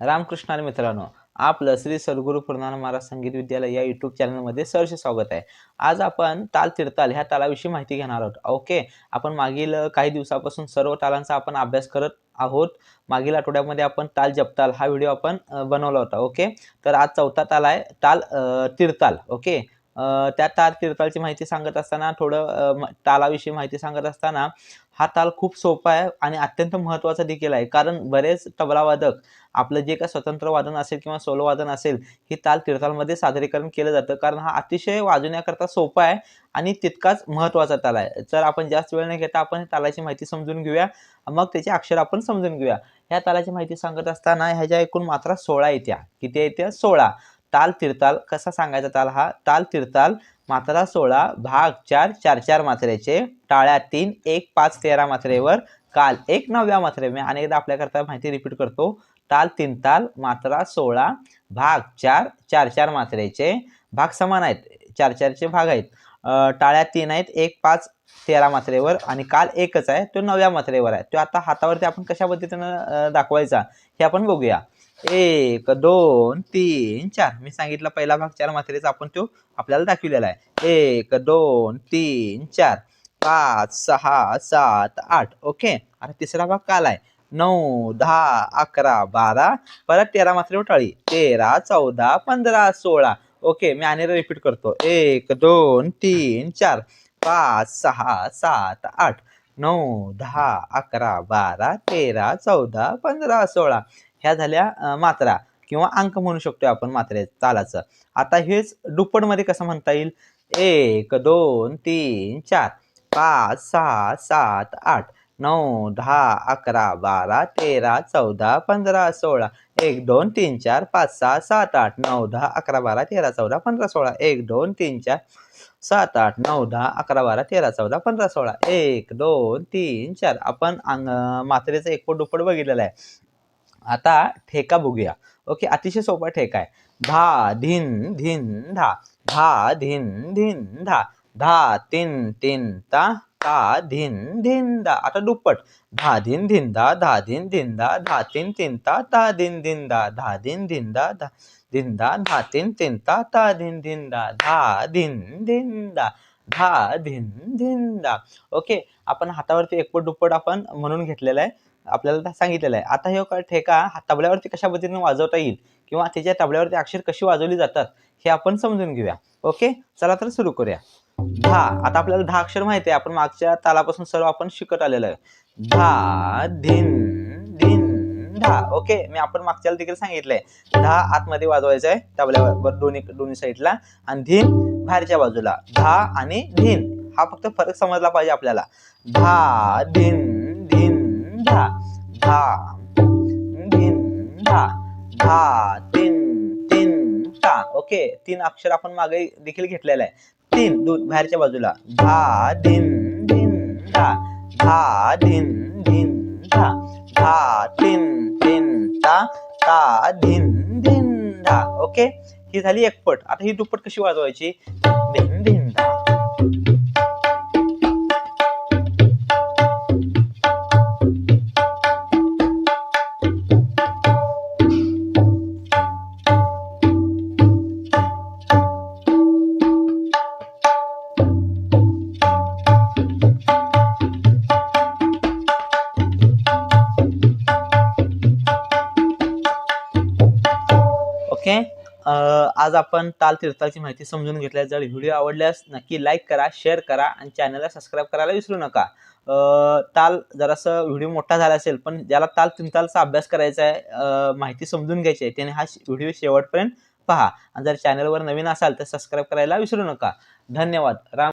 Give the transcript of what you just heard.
रामकृष्ण आणि मित्रांनो आपलं श्री सद्गुरू पूर्णान महाराज संगीत विद्यालय या युट्यूब चॅनलमध्ये सहर्ष स्वागत आहे. आज आपण ताल तिरताल ह्या तालाविषयी माहिती घेणार आहोत. ओके? आपण मागील काही दिवसापासून सर्व तालांचा आपण अभ्यास करत आहोत. मागील आठवड्यामध्ये आपण ताल जपताल हा व्हिडिओ आपण बनवला होता. ओके? तर आज चौथा ताल आहे ताल अ, तिरताल ओके? त्या ताल तिरतालची माहिती सांगत असताना थोडं तालाविषयी माहिती सांगत असताना हा ताल खूप सोपा आहे आणि अत्यंत महत्त्वाचा देखील आहे. कारण बरेच तबलावादक आपलं जे काय स्वतंत्र वादन असेल किंवा सोलो वादन असेल ही ताल तिरतालमध्ये सादरीकरण केलं जातं. कारण हा अतिशय वाजवण्याकरता सोपा आहे आणि तितकाच महत्त्वाचा ताल आहे. तर आपण जास्त वेळ न घेता आपण तालाची माहिती समजून घेऊया मग त्याचे अक्षर आपण समजून घेऊया. ह्या तालाची माहिती सांगत असताना ह्याच्या एकूण मात्रा सोळा येत्या. किती येत्या? सोळा. ताल तिरताल कसा सांगायचा ताल हा? ताल तिरताल मात्रा सोळा भाग चार चार चार मात्रेचे टाळ्या तीन एक पाच तेरा मात्रेवर काल एक नवव्या मात्रे मी अनेकदा आपल्याकरता माहिती रिपीट करतो. ताल तीन ताल मात्रा सोळा भाग चार चार चार मात्रेचे भाग समान आहेत. चार चारचे भाग आहेत. टाळ्या तीन आहेत एक पाच तेरा मात्रेवर आणि काल एकच आहे तो नवव्या मात्रेवर आहे. तो आता हातावरती आपण कशा पद्धतीनं दाखवायचा हे आपण बघूया. एक दोन तीन चार. मी सांगितलं पहिला भाग चार मात्रेचा आपण तो आपल्याला दाखविलेला आहे. एक दोन तीन चार. पाच सहा सात आठ. ओके? आता तिसरा भाग काल आहे. नऊ दहा अकरा बारा. परत तेरा मात्र टाळी तेरा चौदा पंधरा सोळा. ओके? मी आणि रिपीट करतो. एक दोन तीन चार. पाच सहा सात आठ. नऊ दहा अकरा बारा. तेरा चौदा पंधरा सोळा. ह्या झाल्या मात्रा किंवा अंक म्हणू शकतो आपण मात्रे तालाचं. आता हेच दुप्पटमध्ये कसं म्हणता येईल? एक दोन तीन चार पाच सहा सात आठ नऊ दहा अकरा बारा तेरा चौदा पंधरा सोळा. एक दोन तीन चार पाच सहा सात आठ नऊ दहा अकरा बारा तेरा चौदा पंधरा सोळा. एक दोन तीन चार सात आठ नऊ दहा अकरा बारा तेरा चौदा पंधरा सोळा. एक दोन तीन चार. आपण अंग मात्रेचं एकपट दुप्पट बघितलेलं आहे. आता ठेका बघूया ओके अतिशय सोपा ठेका आहे धा धिन धिन धा धा धिन धिन धा धा तीन तीन ता ता धिन धिन धा आता दुप्पट धा धिन धिन धा धा धिन धिन धा धा तीन तीन ता ता धिन धिन धा धा धिन धिन धा धा धिन धा धा तीन तीन ता ता धिन धिन धा धा धिन धिन धा धा धिन धिन दा ओके आपण हातावरती एकपट दुप्पट आपण म्हणून घेतलेलं आहे आपल्याला सांगितलेलं आहे. आता हे ठेका तबल्यावरती कशा पद्धतीने वाजवता येईल? किंवा त्याच्या तबल्यावरती अक्षर कशी वाजवली जातात? हे आपण समजून घेऊया. ओके? चला तर सुरू करूया. धा. आता आपल्याला दहा अक्षर माहिती आहे. आपण मागच्या तालापासून सर्व आपण शिकत आलेलो आहे. धा धिन धिन धा. ओके? मी आपण मागच्याला देखील सांगितलंय. दहा आतमध्ये वाजवायचं आहे तबल्यावर दोन्ही दोन्ही साईडला. आणि धिन बाहेरच्या बाजूला. धा आणि धिन. हा फक्त फरक समजला पाहिजे आपल्याला. धा धीन धिन ओके तीन अक्षर आपण मागे देखील घेतलेलं आहे. तीन दोन बाहेरच्या बाजूला. धा धिन धिन धा. धा धिन धिन धा. धा तीन तीन ता ता धिन धिन धा. ओके? ही झाली एकपट आता ही दुप्पट कशी वाजवायची? धिन धिन धा. ओके? आज आपण ताल तीर्थाची माहिती समजून घेतल्या जर व्हिडिओ आवडल्यास नक्की लाईक करा शेअर करा आणि चॅनलला सबस्क्राईब करायला विसरू नका. ताल जरासं व्हिडिओ मोठा झाला असेल पण ज्याला ताल तीनतालचा अभ्यास करायचा आहे माहिती समजून घ्यायची आहे त्याने हा व्हिडिओ शेवटपर्यंत पहा. आणि जर चॅनलवर नवीन असाल तर सबस्क्राईब करायला विसरू नका. धन्यवाद. राम